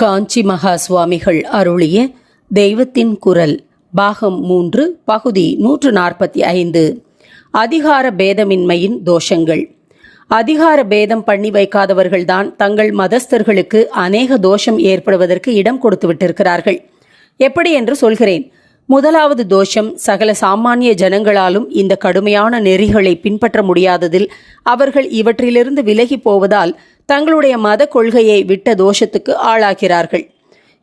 காஞ்சி மகா சுவாமிகள் அருளிய தெய்வத்தின் குரல் பாகம் மூன்று பகுதி நூற்று நாற்பத்தி ஐந்து அதிகார பேதமின்மையின் தோஷங்கள். அதிகார பேதம் பண்ணி வைக்காதவர்கள்தான் தங்கள் மதஸ்தர்களுக்கு அநேக தோஷம் ஏற்படுவதற்கு இடம் கொடுத்து விட்டிருக்கிறார்கள். எப்படி என்று சொல்கிறேன். முதலாவது தோஷம் சகல சாமானிய ஜனங்களாலும் இந்த கடுமையான நெறிகளை பின்பற்ற முடியாததில் அவர்கள் இவற்றிலிருந்து விலகி போவதால் தங்களுடைய மத கொள்கையை விட்ட தோஷத்துக்கு ஆளாகிறார்கள்.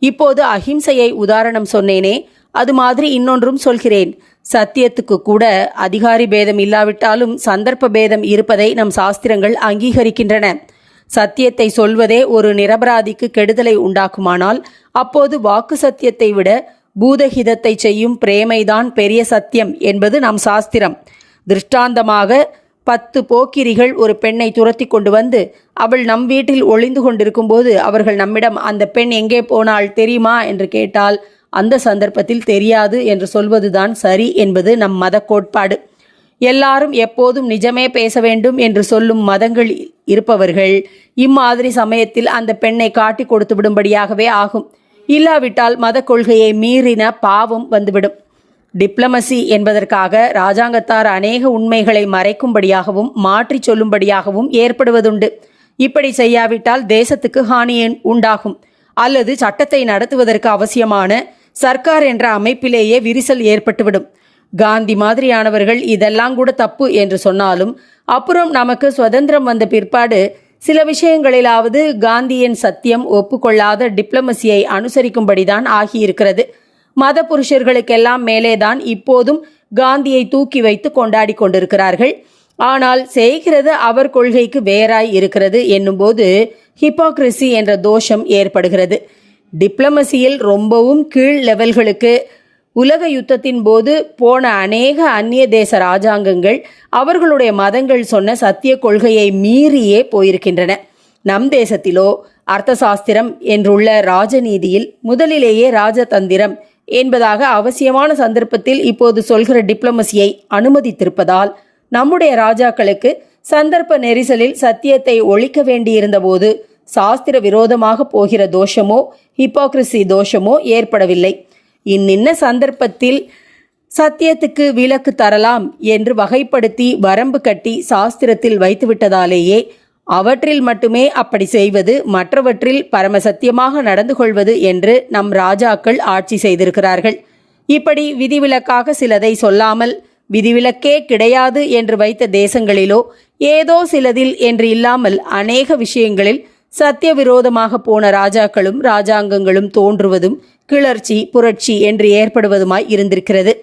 இப்போது அஹிம்சையை உதாரணம் சொன்னேனே அது மாதிரி இன்னொன்றும் சொல்கிறேன். சத்தியத்துக்கு கூட அதிகாரி பேதம் இல்லாவிட்டாலும் சந்தர்ப்ப பேதம் இருப்பதை நம் சாஸ்திரங்கள் அங்கீகரிக்கின்றன. சத்தியத்தை சொல்வதே ஒரு நிரபராதிக்கு கெடுதலை உண்டாக்குமானால் அப்போது வாக்கு சத்தியத்தை விட பூதஹிதத்தை செய்யும் பிரேமைதான் பெரிய சத்தியம் என்பது நம் சாஸ்திரம். திருஷ்டாந்தமாக பத்து போக்கிரிகள் ஒரு பெண்ணை துரத்தி கொண்டு வந்து அவள் நம் வீட்டில் ஒளிந்து கொண்டிருக்கும்போது அவர்கள் நம்மிடம் அந்த பெண் எங்கே போனாள் தெரியுமா? என்று கேட்டால் அந்த சந்தர்ப்பத்தில் தெரியாது என்று சொல்வதுதான் சரி என்பது நம் மத கோட்பாடு. எல்லாரும் எப்போதும் நிஜமே பேச வேண்டும் என்று சொல்லும் மதங்கள் இருப்பவர்கள் இம்மாதிரி சமயத்தில் அந்த பெண்ணை காட்டி கொடுத்து விடும்படியாகவே ஆகும். இல்லாவிட்டால் மத கொள்கையை மீறின பாவம் வந்துவிடும். டிப்ளமசி என்பதற்காக ராஜாங்கத்தார் அநேக உண்மைகளை மறைக்கும்படியாகவும் மாற்றி சொல்லும்படியாகவும் ஏற்படுவதுண்டு. இப்படி செய்யாவிட்டால் தேசத்துக்கு ஹானி உண்டாகும். அல்லது சட்டத்தை நடத்துவதற்கு அவசியமான சர்க்கார் என்ற அமைப்பிலேயே விரிசல் ஏற்பட்டுவிடும். காந்தி மாதிரியானவர்கள் இதெல்லாம் கூட தப்பு என்று சொன்னாலும் அப்புறம் நமக்கு சுதந்திரம் வந்த பிற்பாடு சில விஷயங்களிலாவது காந்தியின் சத்தியம் ஒப்புக்கொள்ளாத டிப்ளமசியை அனுசரிக்கும்படிதான் ஆகியிருக்கிறது. மத புருஷர்களுக்கெல்லாம் மேலேதான் இப்போதும் காந்தியை தூக்கி வைத்து கொண்டாடி கொண்டிருக்கிறார்கள். ஆனால் செய்கிறது அவர் கொள்கைக்கு வேறாய் இருக்கிறது என்னும்போது ஹிப்போக்ரிசி என்ற தோஷம் ஏற்படுகிறது. டிப்ளமசியில் ரொம்பவும் கீழ் லெவல்களுக்கு உலக யுத்தத்தின் போது போன அநேக அந்நிய தேச ராஜாங்கங்கள் அவர்களுடைய மதங்கள் சொன்ன சத்திய கொள்கையை மீறியே போயிருக்கின்றன. நம் தேசத்திலோ அர்த்தசாஸ்திரம் என்றுள்ள ராஜநீதியில் முதலிலேயே ராஜதந்திரம் என்பதாக அவசியமான சந்தர்ப்பத்தில் இப்போது சொல்கிற டிப்ளமசியை அனுமதித்திருப்பதால் நம்முடைய ராஜாக்களுக்கு சந்தர்ப்ப நெரிசலில் சத்தியத்தை ஒழிக்க வேண்டியிருந்தபோது சாஸ்திர விரோதமாக போகிற தோஷமோ ஹிப்போக்ரசி தோஷமோ ஏற்படவில்லை. இன்னின்ன சந்தர்ப்பத்தில் சத்தியத்துக்கு விலக்கு தரலாம் என்று வகைப்படுத்தி வரம்பு கட்டி சாஸ்திரத்தில் வைத்துவிட்டதாலேயே அவற்றில் மட்டுமே அப்படி செய்வது மற்றவற்றில் பரமசத்தியமாக நடந்து கொள்வது என்று நம் ராஜாக்கள் ஆட்சி செய்திருக்கிறார்கள். இப்படி விதிவிலக்காக சிலதை சொல்லாமல் விதிவிலக்கே கிடையாது என்று வைத்த தேசங்களிலோ ஏதோ சிலதில் என்று இல்லாமல் அநேக விஷயங்களில் சத்திய விரோதமாக போன ராஜாக்களும் ராஜாங்கங்களும் தோன்றுவதும் கிளர்ச்சி புரட்சி என்று ஏற்படுவதுமாய் இருந்திருக்கிறது.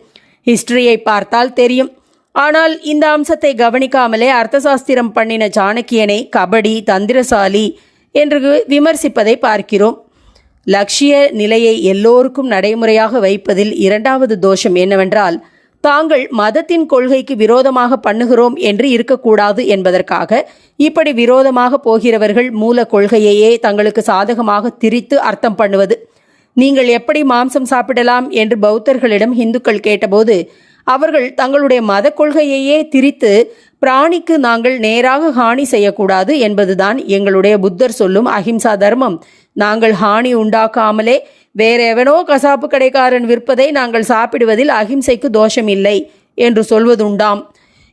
ஹிஸ்டரியை பார்த்தால் தெரியும் ஆனால் இந்த அம்சத்தை கவனிக்காமலே அர்த்தசாஸ்திரம் பண்ணின சாணக்கியனை கபடி தந்திரசாலி என்று விமர்சிப்பதை பார்க்கிறோம். லட்சிய நிலையை எல்லோருக்கும் நடைமுறையாக வைப்பதில் இரண்டாவது தோஷம் என்னவென்றால் தாங்கள் மதத்தின் கொள்கைக்கு விரோதமாக பண்ணுகிறோம் என்று இருக்கக்கூடாது என்பதற்காக இப்படி விரோதமாக போகிறவர்கள் மூல கொள்கையையே தங்களுக்கு சாதகமாக திரித்து அர்த்தம் பண்ணுவது. நீங்கள் எப்படி மாம்சம் சாப்பிடலாம் என்று பௌத்தர்களிடம் இந்துக்கள் கேட்டபோது அவர்கள் தங்களுடைய மத கொள்கையையே திரித்து பிராணிக்கு நாங்கள் நேராக ஹானி செய்யக்கூடாது என்பதுதான் எங்களுடைய புத்தர் சொல்லும் அஹிம்சா தர்மம். நாங்கள் ஹானி உண்டாக்காமலே வேற எவனோ கசாப்பு கடைக்காரன் விற்பதை நாங்கள் சாப்பிடுவதில் அஹிம்சைக்கு தோஷம் இல்லை என்று சொல்வதுண்டாம்.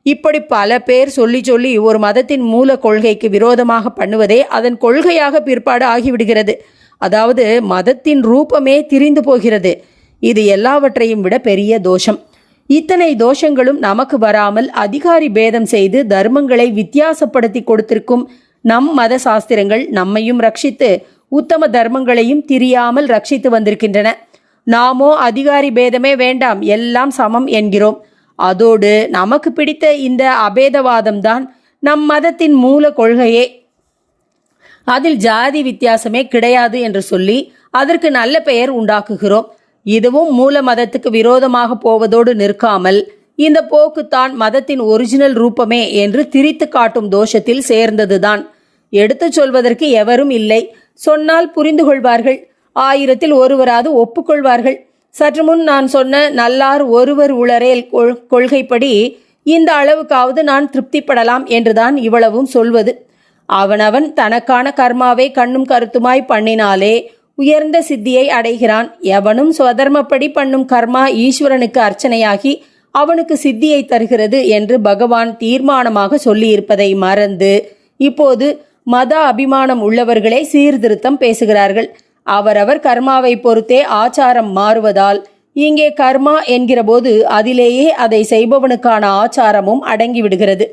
இப்படி பல பேர் சொல்லி சொல்லி ஒரு மதத்தின் மூல கொள்கைக்கு விரோதமாக பண்ணுவதே அதன் கொள்கையாக பிற்பாடு ஆகிவிடுகிறது. அதாவது மதத்தின் ரூபமே திரிந்து போகிறது. இது எல்லாவற்றையும் விட பெரிய தோஷம். இத்தனை தோஷங்களும் நமக்கு வராமல் அதிகாரி பேதம் செய்து தர்மங்களை வித்தியாசப்படுத்தி கொடுத்திருக்கும் நம் மத சாஸ்திரங்கள் நம்மையும் ரட்சித்து உத்தம தர்மங்களையும் திரியாமல் ரட்சித்து வந்திருக்கின்றன. நாமோ அதிகாரி பேதமே வேண்டாம் எல்லாம் சமம் என்கிறோம். அதோடு நமக்கு பிடித்த இந்த அபேதவாதம்தான் நம் மதத்தின் மூல கொள்கையே. அதில் ஜாதி வித்தியாசமே கிடையாது என்று சொல்லி அதற்கு நல்ல பெயர் உண்டாக்குகிறோம். இதுவும் மூல மதத்துக்கு விரோதமாக போவதோடு நிற்காமல் இந்த போக்குத்தான் மதத்தின் ஒரிஜினல் ரூபமே என்று திரித்து காட்டும் தோஷத்தில் சேர்ந்ததுதான். எடுத்துச் சொல்வதற்கு எவரும் இல்லை. சொன்னால் புரிந்து கொள்வார்கள். ஆயிரத்தில் ஒருவராது ஒப்புக்கொள்வார்கள் சற்று முன் நான் சொன்ன நல்லார் ஒருவர் உளரேல் கொள்கைப்படி இந்த அளவுக்காவது நான் திருப்திப்படலாம் என்றுதான் இவ்வளவும் சொல்வது. அவனவன் தனக்கான கர்மாவை கண்ணும் கருத்துமாய் பண்ணினாலே உயர்ந்த சித்தியை அடைகிறான். எவனும் சுவதர்மப்படி பண்ணும் கர்மா ஈஸ்வரனுக்கு அர்ச்சனையாகி அவனுக்கு சித்தியை தருகிறது என்று பகவான் தீர்மானமாக சொல்லியிருப்பதை மறந்து இப்போது மத அபிமானம் உள்ளவர்களே சீர்திருத்தம் பேசுகிறார்கள். அவரவர் கர்மாவை பொறுத்தே ஆச்சாரம் மாறுவதால் இங்கே கர்மா என்கிறபோது அதிலேயே அதை செய்பவனுக்கான ஆச்சாரமும் அடங்கிவிடுகிறது.